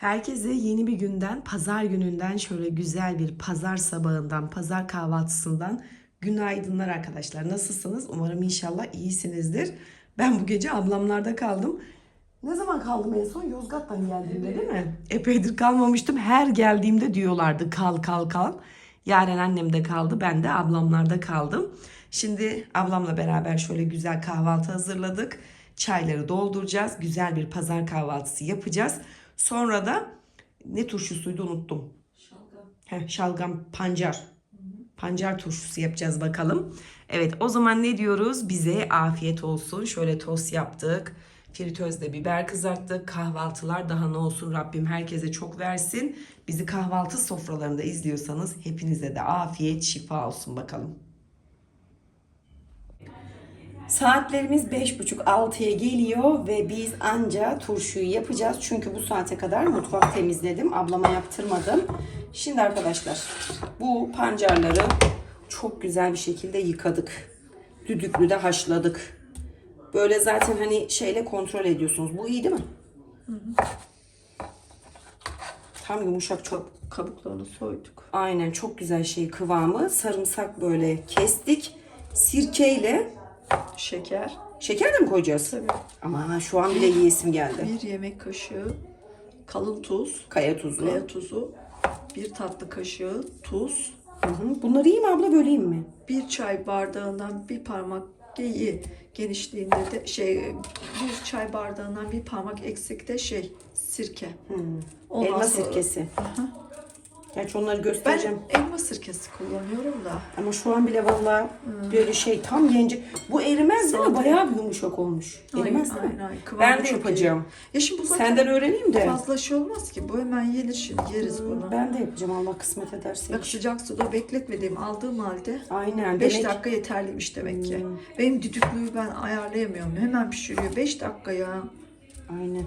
Herkese yeni bir günden, pazar gününden şöyle güzel bir pazar sabahından, pazar kahvaltısından günaydınlar arkadaşlar. Nasılsınız? Umarım inşallah iyisinizdir. Ben bu gece ablamlarda kaldım. Ne zaman kaldım en son? Yozgat'tan geldiğimde değil mi? Epeydir kalmamıştım. Her geldiğimde diyorlardı kal kal kal. Yaren annem de kaldı, ben de ablamlarda kaldım. Şimdi ablamla beraber şöyle güzel kahvaltı hazırladık. Çayları dolduracağız. Güzel bir pazar kahvaltısı yapacağız. Sonra da ne turşusuydu unuttum. Şalgam. Heh, şalgam pancar. Pancar turşusu yapacağız bakalım. Evet o zaman ne diyoruz? Bize afiyet olsun. Şöyle tost yaptık. Fritözde biber kızarttık. Kahvaltılar daha ne olsun Rabbim herkese çok versin. Bizi kahvaltı sofralarında izliyorsanız hepinize de afiyet şifa olsun bakalım. Saatlerimiz 5.30-6'ya geliyor ve biz anca turşuyu yapacağız. Çünkü bu saate kadar mutfak temizledim. Ablama yaptırmadım. Şimdi arkadaşlar bu pancarları çok güzel bir şekilde yıkadık. Düdüklüde haşladık. Böyle zaten hani şeyle kontrol ediyorsunuz. Bu iyi değil mi? Tam yumuşak çok. Kabuklarını soyduk. Aynen çok güzel şey kıvamı. Sarımsak böyle kestik. Sirkeyle Şeker. şeker de mi koyacağız? Tabii. Ama şu an bile yiyesim geldi. Bir yemek kaşığı kalın tuz, Kaya tuzlu. kaya tuzu, bir tatlı kaşığı tuz, Hı hı. Bunları mi abla böleyim mi? bir çay bardağından bir parmak iyi genişliğinde de şey bir çay bardağından bir parmak eksikte şey sirke. Ondan Elma sonra- sirkesi. Aha. Gerçi onları Ben göstereceğim. elma sirkesi kullanıyorum da. Ama şu an bile vallahi böyle şey tam yence. Bu erimez değil mi? Bayağı bir yumuşak olmuş. Erimez değil mi? Aynen, aynen. Kıvamı Ben de yapacağım. Ya şimdi bu zaten Senden öğreneyim de. fazla şey olmaz ki. Bu hemen yenir şimdi yeriz bunu. Ben de yapacağım Allah kısmet ederse. Bak sıcak suda bekletmediğim aldığım halde Aynen. 5 Demek dakika yeterliymiş demek ki. Benim düdüklüyü ben ayarlayamıyorum. Hemen pişiriyor. 5 dakika ya. Aynen.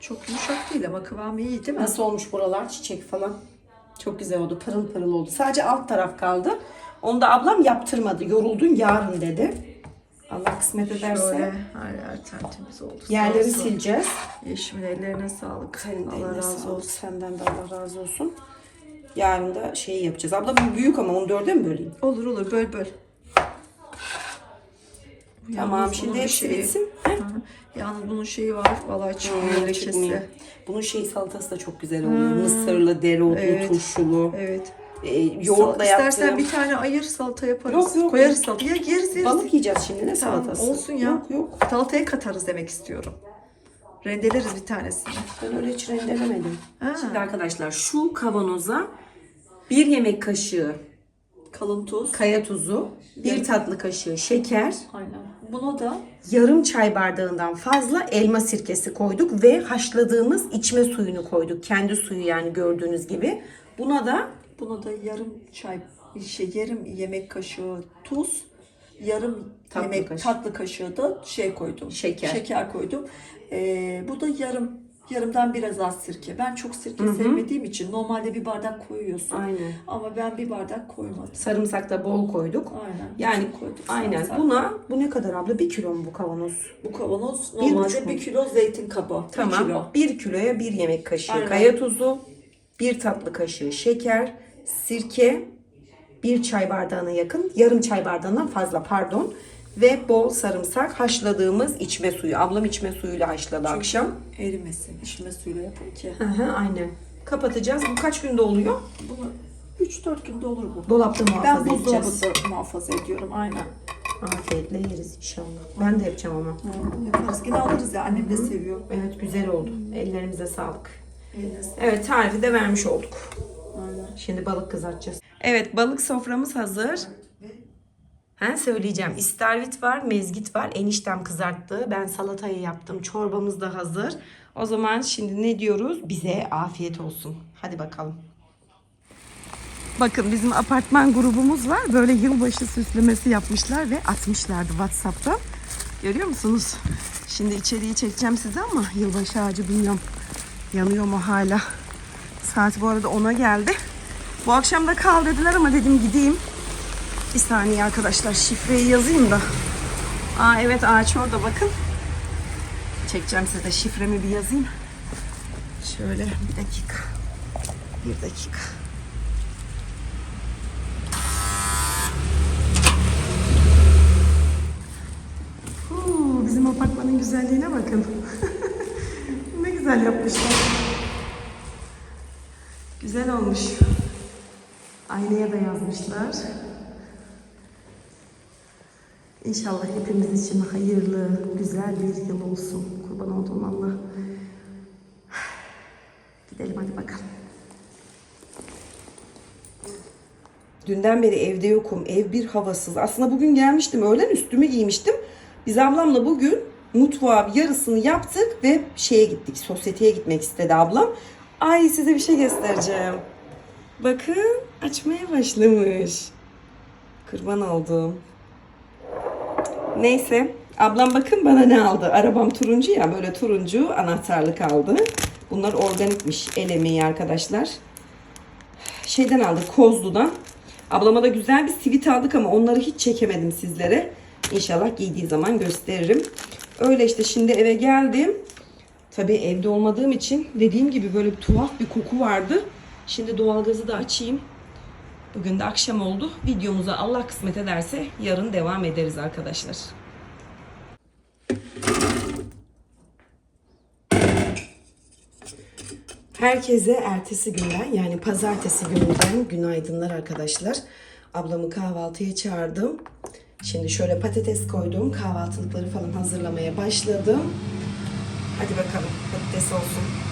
Çok yumuşak değil ama kıvamı iyi değil mi? Nasıl olmuş buralar? Çiçek falan. Çok güzel oldu. Pırıl pırıl oldu. Sadece alt taraf kaldı. Onu da ablam yaptırmadı. Yoruldun yarın dedi. Allah kısmet ederse. Şöyle her yer tertemiz oldu. Yerleri olsun. sileceğiz. Yeşimin ellerine sağlık. Senin de Allah razı sağlık. olsun. Senden de Allah razı olsun. Yarın da şeyi yapacağız. Abla bu büyük ama onu dörde mi böleyim? Olur olur böl böl. Tamam Yalnız şimdi bunun hepsi şeyi- bitsin. Hı hı. Yalnız bunun şeyi var. Vallahi çıkmıyor Hmm, çıkmıyor. Bunun şey salatası da çok güzel oluyor. Mısırlı, dereotlu, Evet. turşulu. Evet. E, yoğurtla İstersen yaptığım. bir tane ayır salata yaparız. Yok, yok, Koyarız salataya. Yeriz yeriz. Balık yiyeceğiz şimdi ne Tamam, salatası? olsun ya. Yok yok. Salataya katarız demek istiyorum. Rendeleriz bir tanesini. Ben öyle hiç rendelemedim. Ha. Şimdi arkadaşlar şu kavanoza bir yemek kaşığı Kalın tuz. kaya tuzu, bir tatlı kaşığı şeker, Aynen. Bunu da yarım çay bardağından fazla elma sirkesi koyduk ve haşladığımız içme suyunu koyduk. Kendi suyu yani gördüğünüz gibi. Buna da buna da yarım çay şey yarım yemek kaşığı tuz, yarım Tatlı yemek kaşığı. tatlı kaşığı da şey koydum. Şeker. Şeker koydum. Ee, bu da yarım yarımdan biraz az sirke. Ben çok sirke sevmediğim için normalde bir bardak koyuyorsun. aynen Ama ben bir bardak koymadım. sarımsak da bol koyduk. Aynen. Yani koyduk aynen sarımsak. buna bu ne kadar abla? Bir kilo mu bu kavanoz? Bu kavanoz Bir normalde mu? bir kilo zeytin kabı. Tamam. Bir kilo. 1 kiloya bir yemek kaşığı Aynen. kaya tuzu, bir tatlı kaşığı şeker, sirke, bir çay bardağına yakın, yarım çay bardağından fazla pardon ve bol sarımsak haşladığımız içme suyu. Ablam içme suyuyla haşladı akşam. Erimesin. İçme suyla yapın ki. Hı hı, aynen. Kapatacağız. Bu kaç günde oluyor? Bunu 3-4 günde olur bu. Dolapta Ben muhafaza edeceğiz. buzdolabında muhafaza ediyorum. Aynen. Afiyetle yeriz inşallah. Ben de yapacağım ama. Hı, Yaparız. Yine alırız ya. Annem de seviyor. Evet güzel oldu. Ellerimize sağlık. Eline sağlık. Evet tarifi de vermiş olduk. Aynen. Şimdi balık kızartacağız. Evet balık soframız hazır. Ha söyleyeceğim. İstervit var, mezgit var. Eniştem kızarttı. Ben salatayı yaptım. Çorbamız da hazır. O zaman şimdi ne diyoruz? Bize afiyet olsun. Hadi bakalım. Bakın bizim apartman grubumuz var. Böyle yılbaşı süslemesi yapmışlar ve atmışlardı WhatsApp'tan. Görüyor musunuz? Şimdi içeriği çekeceğim size ama yılbaşı ağacı bilmiyorum. Yanıyor mu hala? Saat bu arada 10'a geldi. Bu akşam da kal dediler ama dedim gideyim. Bir saniye arkadaşlar şifreyi yazayım da. Aa evet ağaç orada bakın. Çekeceğim size şifremi bir yazayım. Şöyle bir dakika. Bir dakika. Huu, bizim apartmanın güzelliğine bakın. ne güzel yapmışlar. Güzel olmuş. Aynaya da yazmışlar. İnşallah hepimiz için hayırlı, güzel bir yıl olsun. Kurban olduğum Allah. Gidelim hadi bakalım. Dünden beri evde yokum. Ev bir havasız. Aslında bugün gelmiştim. Öğlen üstümü giymiştim. Biz ablamla bugün mutfağı yarısını yaptık ve şeye gittik. Sosyeteye gitmek istedi ablam. Ay size bir şey göstereceğim. Bakın açmaya başlamış. Kurban oldum. Neyse. Ablam bakın bana ne aldı. Arabam turuncu ya böyle turuncu anahtarlık aldı. Bunlar organikmiş el emeği arkadaşlar. Şeyden aldık Kozlu'dan. Ablama da güzel bir sivit aldık ama onları hiç çekemedim sizlere. İnşallah giydiği zaman gösteririm. Öyle işte şimdi eve geldim. Tabii evde olmadığım için dediğim gibi böyle tuhaf bir koku vardı. Şimdi doğalgazı da açayım. Bugün de akşam oldu. Videomuza Allah kısmet ederse yarın devam ederiz arkadaşlar. Herkese ertesi günden yani pazartesi gününden günaydınlar arkadaşlar. Ablamı kahvaltıya çağırdım. Şimdi şöyle patates koydum. Kahvaltılıkları falan hazırlamaya başladım. Hadi bakalım patates olsun.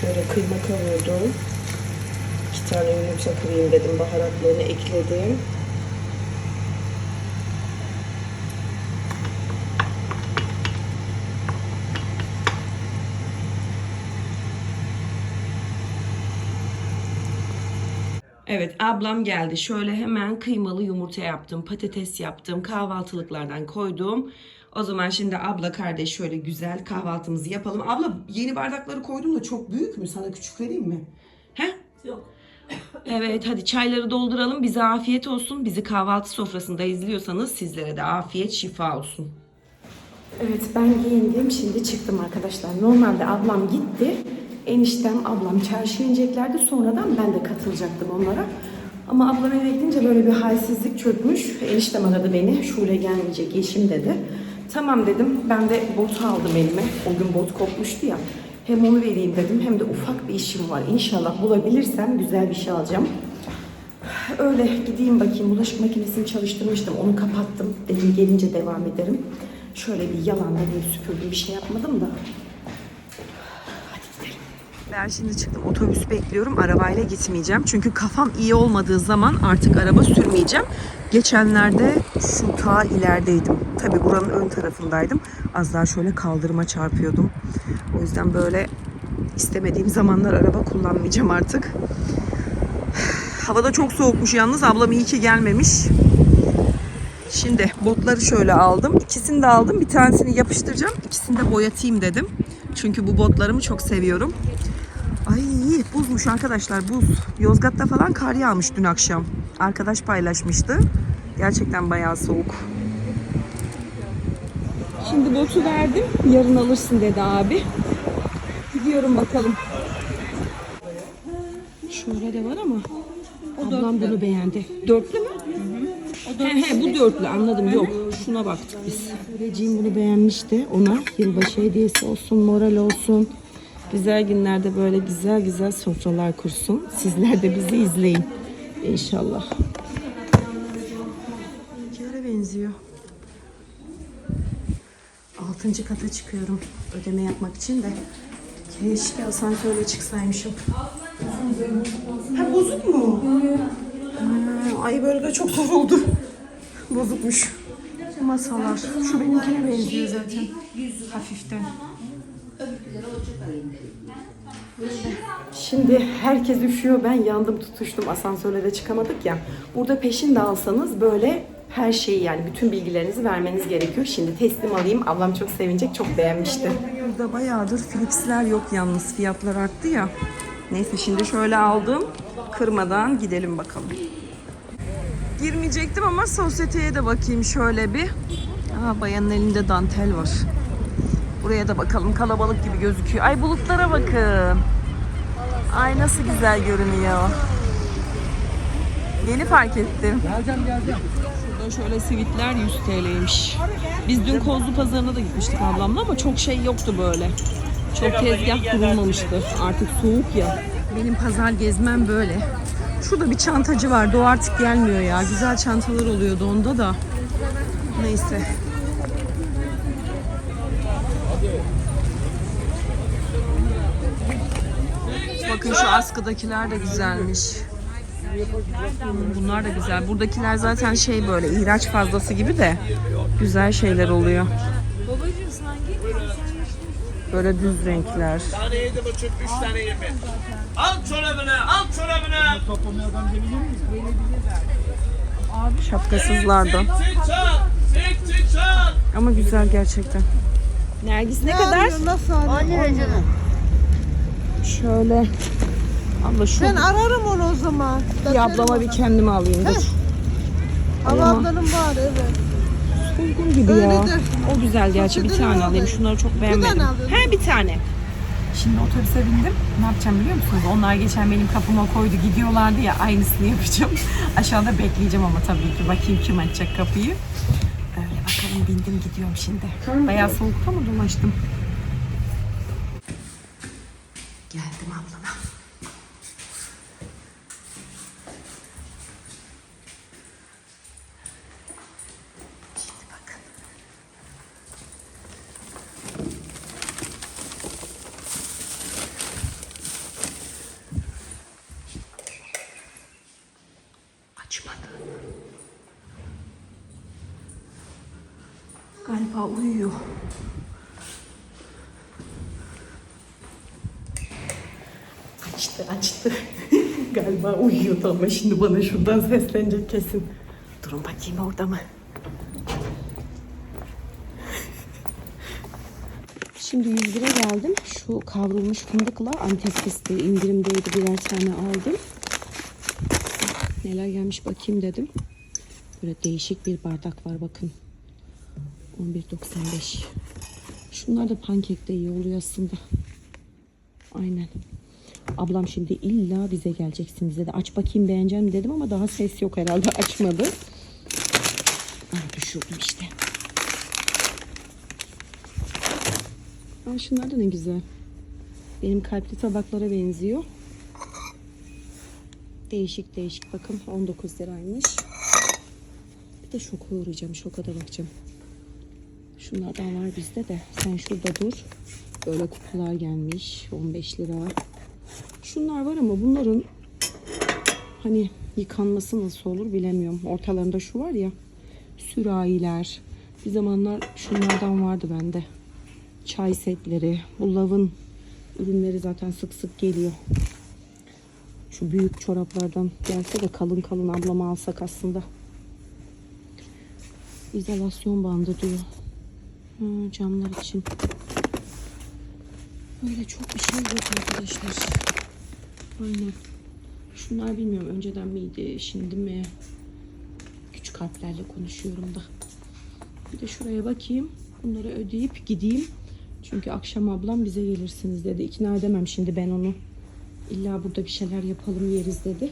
Şöyle kıyma kavurdum. İki tane yumurta kırayım dedim. Baharatlarını ekledim. Evet ablam geldi. Şöyle hemen kıymalı yumurta yaptım. Patates yaptım. Kahvaltılıklardan koydum. O zaman şimdi abla kardeş şöyle güzel kahvaltımızı yapalım. Abla yeni bardakları koydum da çok büyük mü? Sana küçük vereyim mi? He? Yok. Evet hadi çayları dolduralım. Bize afiyet olsun. Bizi kahvaltı sofrasında izliyorsanız sizlere de afiyet şifa olsun. Evet ben giyindim. Şimdi çıktım arkadaşlar. Normalde ablam gitti. Eniştem, ablam çarşıya ineceklerdi. Sonradan ben de katılacaktım onlara. Ama ablam eve gidince böyle bir halsizlik çökmüş. Eniştem aradı beni. Şule gelmeyecek eşim dedi. Tamam dedim. Ben de bot aldım elime. O gün bot kopmuştu ya. Hem onu vereyim dedim hem de ufak bir işim var. İnşallah bulabilirsem güzel bir şey alacağım. Öyle gideyim bakayım. Bulaşık makinesini çalıştırmıştım. Onu kapattım. Dedim gelince devam ederim. Şöyle bir yalanla bir süpürdüm. Bir şey yapmadım da. Ben şimdi çıktım. Otobüs bekliyorum. Arabayla gitmeyeceğim. Çünkü kafam iyi olmadığı zaman artık araba sürmeyeceğim. Geçenlerde şu ta ilerideydim. Tabii buranın ön tarafındaydım. Az daha şöyle kaldırıma çarpıyordum. O yüzden böyle istemediğim zamanlar araba kullanmayacağım artık. Havada çok soğukmuş yalnız. Ablam iyi ki gelmemiş. Şimdi botları şöyle aldım. İkisini de aldım. Bir tanesini yapıştıracağım. İkisini de boyatayım dedim. Çünkü bu botlarımı çok seviyorum. Ay buzmuş arkadaşlar buz. Yozgat'ta falan kar yağmış dün akşam. Arkadaş paylaşmıştı. Gerçekten bayağı soğuk. Şimdi botu verdim. Yarın alırsın dedi abi. Gidiyorum bakalım. Şöyle de var ama ablam bunu beğendi. Dörtlü mü? He he bu dörtlü anladım yok. Şuna baktık biz. Recim bunu beğenmişti. Ona yılbaşı hediyesi olsun, moral olsun. Güzel günlerde böyle güzel güzel sofralar kursun. Sizler de bizi izleyin. İnşallah. Yere benziyor. Altıncı kata çıkıyorum ödeme yapmak için de. Keşke asansörle çıksaymışım. Ha bozuk mu? Ha, ay böyle de çok zor oldu. Bozukmuş. Masalar. Şu benimkine benziyor zaten. Hafiften. Şimdi herkes üşüyor. Ben yandım tutuştum. Asansörle de çıkamadık ya. Burada peşin de alsanız böyle her şeyi yani bütün bilgilerinizi vermeniz gerekiyor. Şimdi teslim alayım. Ablam çok sevinecek. Çok beğenmişti. Burada bayağıdır Philips'ler yok yalnız. Fiyatlar arttı ya. Neyse şimdi şöyle aldım. Kırmadan gidelim bakalım. Girmeyecektim ama sosyeteye de bakayım şöyle bir. Aa, bayanın elinde dantel var. Buraya da bakalım kalabalık gibi gözüküyor. Ay bulutlara bakın. Ay nasıl güzel görünüyor. Yeni fark ettim. Geleceğim geleceğim. Şurada şöyle sivitler 100 TL'ymiş. Biz dün Kozlu Pazarı'na da gitmiştik ablamla ama çok şey yoktu böyle. Çok tezgah kurulmamıştı. Artık soğuk ya. Benim pazar gezmem böyle. Şurada bir çantacı vardı. O artık gelmiyor ya. Güzel çantalar oluyordu onda da. Neyse. Bakın şu askıdakiler de güzelmiş. Bunlar da güzel. Buradakiler zaten şey böyle ihraç fazlası gibi de güzel şeyler oluyor. Böyle düz renkler. tane yedi buçuk, üç tane yirmi. Al çorabını, al çorabını. Şapkasızlardan. Sik çal, sik sik çal. Ama güzel gerçekten. Nergis ne kadar? Nasıl alayım? Şöyle. Abla şu Ben ararım onu o zaman. bir ablama bir kendime alayım dur. Ama ablanın var evet. Uygun gibi ya. Öyledir. O güzel gerçi bir tane alayım. oluyor. Şunları çok beğenmedim. He bir tane. Şimdi otobüse bindim. Ne yapacağım biliyor musunuz? Onlar geçen benim kapıma koydu gidiyorlardı ya aynısını yapacağım. Aşağıda bekleyeceğim ama tabii ki. Bakayım kim açacak kapıyı. Öyle bakalım bindim gidiyorum şimdi. Bayağı soğukta mı dolaştım? Galiba uyuyor. Açtı açtı. Galiba uyuyordu ama şimdi bana şuradan seslenecek kesin. Durun bakayım orada mı? Şimdi 100 lira geldim. Şu kavrulmuş fındıkla Antep fıstığı indirimdeydi birer tane aldım. Neler gelmiş bakayım dedim. Böyle değişik bir bardak var bakın. 11.95. Şunlar da pankekte iyi oluyor aslında. Aynen. Ablam şimdi illa bize geleceksiniz dedi. Aç bakayım beğeneceğim dedim ama daha ses yok herhalde açmadı. Ah düşürdüm işte. Aa, şunlar da ne güzel. Benim kalpli tabaklara benziyor. Değişik değişik bakın 19 liraymış. Bir de şoka uğrayacağım. Şoka da bakacağım. Şunlardan var bizde de. Sen şurada dur. Böyle kupalar gelmiş. 15 lira. Şunlar var ama bunların hani yıkanması nasıl olur bilemiyorum. Ortalarında şu var ya. Sürahiler. Bir zamanlar şunlardan vardı bende. Çay setleri. Bu lavın ürünleri zaten sık sık geliyor. Şu büyük çoraplardan gelse de kalın kalın ablama alsak aslında. İzolasyon bandı diyor. Ha, camlar için. Öyle çok bir şey yok arkadaşlar. Aynen. Şunlar bilmiyorum önceden miydi şimdi mi? Küçük harflerle konuşuyorum da. Bir de şuraya bakayım. Bunları ödeyip gideyim. Çünkü akşam ablam bize gelirsiniz dedi. İkna edemem şimdi ben onu. İlla burada bir şeyler yapalım yeriz dedi.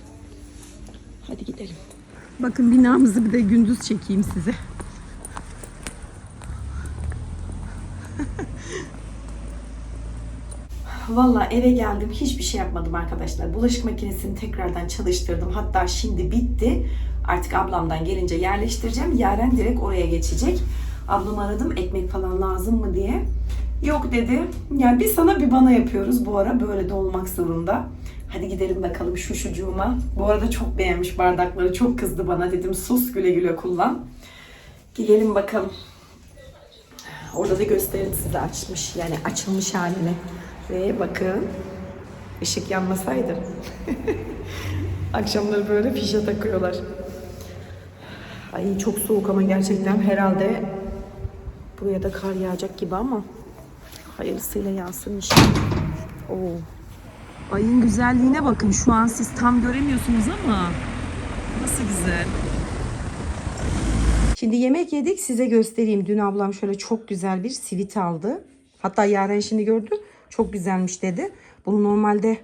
Hadi gidelim. Bakın binamızı bir de gündüz çekeyim size. Valla eve geldim hiçbir şey yapmadım arkadaşlar. Bulaşık makinesini tekrardan çalıştırdım. Hatta şimdi bitti. Artık ablamdan gelince yerleştireceğim. Yaren direkt oraya geçecek. Ablamı aradım ekmek falan lazım mı diye. Yok dedi. Yani bir sana bir bana yapıyoruz bu ara. Böyle de olmak zorunda. Hadi gidelim bakalım şu şucuğuma. Bu arada çok beğenmiş bardakları. Çok kızdı bana dedim. Sus güle güle kullan. Gidelim bakalım. Orada da gösterim size açmış. Yani açılmış halini. Ve bakın ışık yanmasaydı. Akşamları böyle fişe takıyorlar. Ay çok soğuk ama gerçekten herhalde buraya da kar yağacak gibi ama hayırlısıyla yağsın inşallah. Oo. Ayın güzelliğine bakın. Şu an siz tam göremiyorsunuz ama nasıl güzel. Şimdi yemek yedik size göstereyim. Dün ablam şöyle çok güzel bir sivit aldı. Hatta Yaren şimdi gördü. Çok güzelmiş dedi. Bunu normalde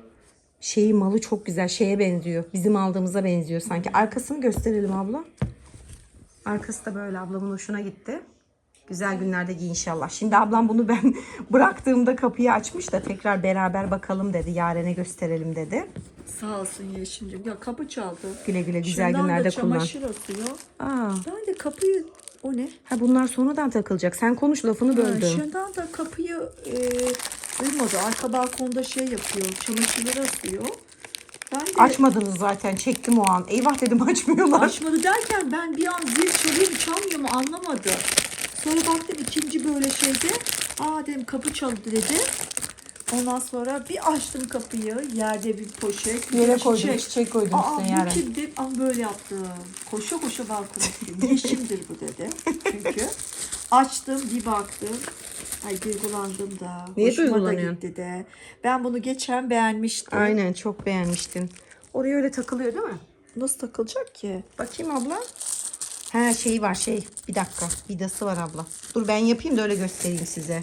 şeyi malı çok güzel şeye benziyor. Bizim aldığımıza benziyor sanki. Arkasını gösterelim abla. Arkası da böyle ablamın hoşuna gitti. Güzel günlerde giy inşallah. Şimdi ablam bunu ben bıraktığımda kapıyı açmış da tekrar beraber bakalım dedi. Yaren'e gösterelim dedi. Sağ olsun Yeşim'cim. Ya kapı çaldı. Güle güle güzel Şundan günlerde da kullan. çamaşır asıyor. Aa, Ben de kapıyı o ne? ha bunlar sonradan takılacak. Sen konuş lafını Ha, böldüm. Şundan da kapıyı e, duymadı. Arka balkonda şey yapıyor. Çamaşırları asıyor. Ben de Açmadınız zaten. Çektim o an. Eyvah dedim açmıyorlar. açmadı derken ben bir an zil çalıyor mu çalmıyor mu anlamadım. Sonra baktım ikinci böyle şeyde. Aa dedim kapı çaldı dedi. Ondan sonra bir açtım kapıyı. Yerde bir poşet. bir Yere koydum. çiçek. Koydum Aa üstüne bu Yaren. kimdir? Ama böyle yaptım. Koşa koşa balkona gittim. Yeşimdir bu dedi. Çünkü açtım bir baktım. Ay duygulandım da. Niye Hoşuma da duygulanıyorsun? gitti de. Ben bunu geçen beğenmiştim. Aynen çok beğenmiştin. Oraya öyle takılıyor değil mi? Nasıl takılacak ki? Bakayım abla. Ha şey var şey. Bir dakika. Vidası var abla. Dur ben yapayım da öyle göstereyim size.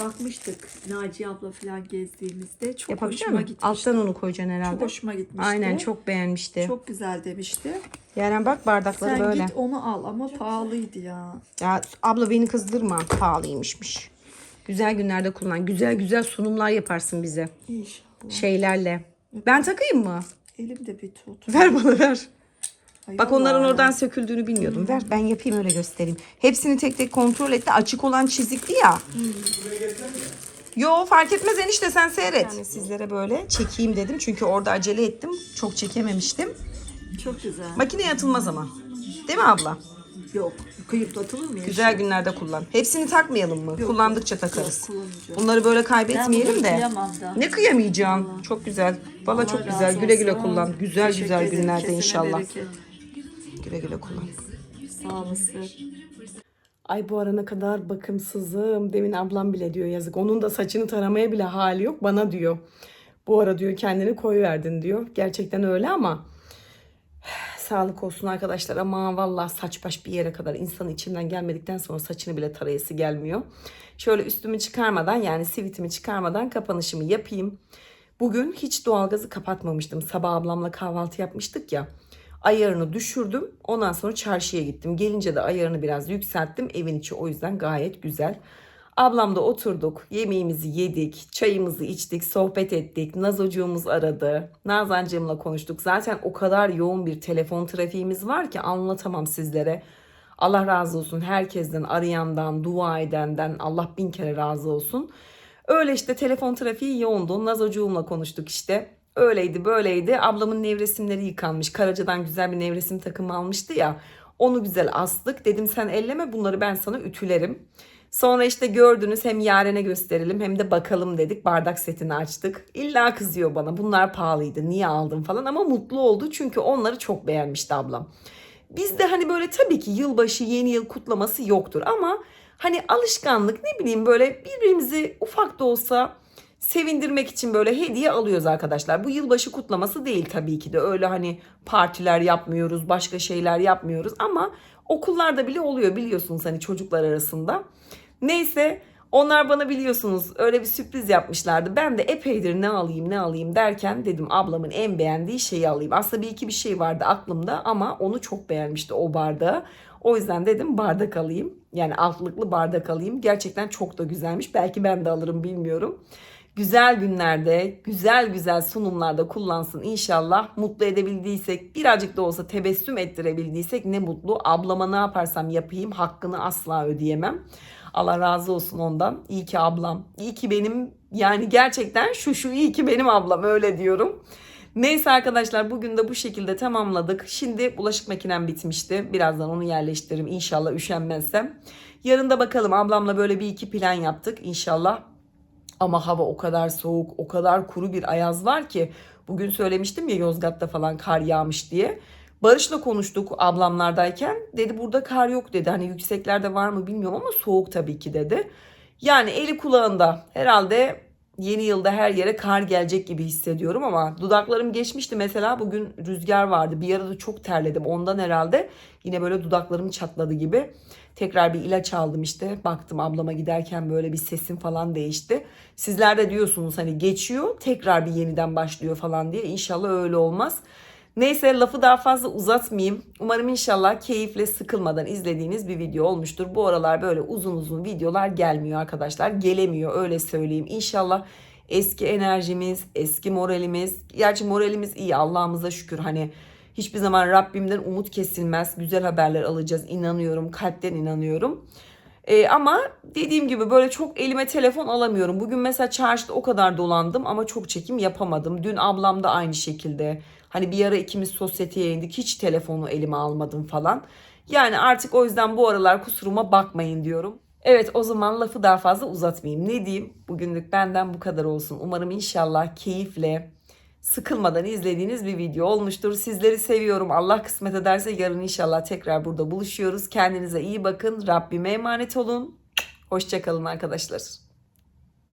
Bakmıştık Naciye abla falan gezdiğimizde. Çok Yapabilecek hoşuma misin? gitmişti. Alttan onu koyacaksın herhalde. Çok hoşuma gitmişti. Aynen çok beğenmişti. Çok güzel demişti. Yaren bak bardakları Sen böyle. git onu al ama pahalıydı ya. Ya abla beni kızdırma. Pahalıymışmış. Güzel günlerde kullan. Güzel güzel sunumlar yaparsın bize. İnşallah. Şeylerle. Ben takayım mı? Elimde bir tut. Ver bana ver. Bak onların oradan söküldüğünü bilmiyordum. Ver ben yapayım öyle göstereyim. Hepsini tek tek kontrol etti. Açık olan çizikli ya. Yo fark etmez enişte sen seyret. Yani sizlere böyle çekeyim dedim. Çünkü orada acele ettim. Çok çekememiştim. Çok güzel. Makineye atılmaz ama. Değil mi abla? Yok. Kıyıp da atılır mı ya? Güzel günlerde kullan. Hepsini takmayalım mı? Kullandıkça takarız. Kullanacağım. Bunları böyle Ben kaybetmeyelim bunu de. kıyamam da. Ne kıyamayacağım. Çok güzel. Valla çok razı güzel. Güle güle olsun. kullan. Güzel Teşekkür güzel ederim. günlerde Kesene inşallah. bereket. Güle güle kullan. Sağ olasın. Ay bu arana kadar bakımsızım. Demin ablam bile diyor yazık. Onun da saçını taramaya bile hali yok. Bana diyor. Bu ara diyor kendini koyuverdin diyor. Gerçekten öyle ama sağlık olsun arkadaşlar ama vallahi saç baş bir yere kadar insanın içinden gelmedikten sonra saçını bile tarayası gelmiyor. Şöyle üstümü çıkarmadan yani sivitimi çıkarmadan kapanışımı yapayım. Bugün hiç doğalgazı kapatmamıştım. Sabah ablamla kahvaltı yapmıştık ya. Ayarını düşürdüm. Ondan sonra çarşıya gittim. Gelince de ayarını biraz yükselttim. Evin içi o yüzden gayet güzel. Ablamda oturduk. Yemeğimizi yedik. Çayımızı içtik. Sohbet ettik. Nazocuğumuz aradı. Nazancığımla konuştuk. Zaten o kadar yoğun bir telefon trafiğimiz var ki anlatamam sizlere. Allah razı olsun herkesten arayandan, dua edenden Allah bin kere razı olsun. Öyle işte telefon trafiği yoğundu. Nazocuğumla konuştuk işte. Öyleydi böyleydi. Ablamın nevresimleri yıkanmış. Karaca'dan güzel bir nevresim takımı almıştı ya. Onu güzel astık. Dedim sen elleme bunları ben sana ütülerim. Sonra işte gördünüz hem Yaren'e gösterelim hem de bakalım dedik. Bardak setini açtık. İlla kızıyor bana bunlar pahalıydı niye aldın falan ama mutlu oldu. Çünkü onları çok beğenmişti ablam. Bizde hani böyle tabii ki yılbaşı yeni yıl kutlaması yoktur ama hani alışkanlık ne bileyim böyle birbirimizi ufak da olsa sevindirmek için böyle hediye alıyoruz arkadaşlar. Bu yılbaşı kutlaması değil tabii ki de öyle hani partiler yapmıyoruz, başka şeyler yapmıyoruz ama okullarda bile oluyor biliyorsunuz hani çocuklar arasında. Neyse onlar bana biliyorsunuz öyle bir sürpriz yapmışlardı. Ben de epeydir ne alayım ne alayım derken dedim ablamın en beğendiği şeyi alayım. Aslında bir iki bir şey vardı aklımda ama onu çok beğenmişti o bardağı. O yüzden dedim bardak alayım. Yani altlıklı bardak alayım. Gerçekten çok da güzelmiş. Belki ben de alırım bilmiyorum. Güzel günlerde, güzel güzel sunumlarda kullansın inşallah. Mutlu edebildiysek, birazcık da olsa tebessüm ettirebildiysek ne mutlu. Ablama ne yaparsam yapayım hakkını asla ödeyemem. Allah razı olsun ondan. İyi ki ablam. İyi ki benim yani gerçekten şu şu iyi ki benim ablam öyle diyorum. Neyse arkadaşlar bugün de bu şekilde tamamladık. Şimdi bulaşık makinem bitmişti. Birazdan onu yerleştiririm inşallah üşenmezsem. Yarın da bakalım ablamla böyle bir iki plan yaptık inşallah. Ama hava o kadar soğuk, o kadar kuru bir ayaz var ki bugün söylemiştim ya Yozgat'ta falan kar yağmış diye. Barış'la konuştuk ablamlardayken. Dedi burada kar yok dedi. Hani yükseklerde var mı bilmiyorum ama soğuk tabii ki dedi. Yani eli kulağında herhalde yeni yılda her yere kar gelecek gibi hissediyorum ama dudaklarım geçmişti mesela bugün rüzgar vardı. Bir ara da çok terledim ondan herhalde. Yine böyle dudaklarım çatladı gibi. Tekrar bir ilaç aldım işte. Baktım ablama giderken böyle bir sesim falan değişti. Sizler de diyorsunuz hani geçiyor tekrar bir yeniden başlıyor falan diye. İnşallah öyle olmaz. Neyse lafı daha fazla uzatmayayım. Umarım inşallah keyifle sıkılmadan izlediğiniz bir video olmuştur. Bu aralar böyle uzun uzun videolar gelmiyor arkadaşlar. Gelemiyor öyle söyleyeyim. İnşallah eski enerjimiz, eski moralimiz, gerçi moralimiz iyi Allah'ımıza şükür hani hiçbir zaman Rabbimden umut kesilmez. Güzel haberler alacağız inanıyorum, kalpten inanıyorum. Ee, ama dediğim gibi böyle çok elime telefon alamıyorum. Bugün mesela çarşıda o kadar dolandım ama çok çekim yapamadım. Dün ablam da aynı şekilde. Hani bir ara ikimiz sosyeteye indik hiç telefonu elime almadım falan. Yani artık o yüzden bu aralar kusuruma bakmayın diyorum. Evet o zaman lafı daha fazla uzatmayayım. Ne diyeyim? Bugünlük benden bu kadar olsun. Umarım inşallah keyifle, sıkılmadan izlediğiniz bir video olmuştur. Sizleri seviyorum. Allah kısmet ederse yarın inşallah tekrar burada buluşuyoruz. Kendinize iyi bakın. Rabbime emanet olun. Hoşçakalın arkadaşlar.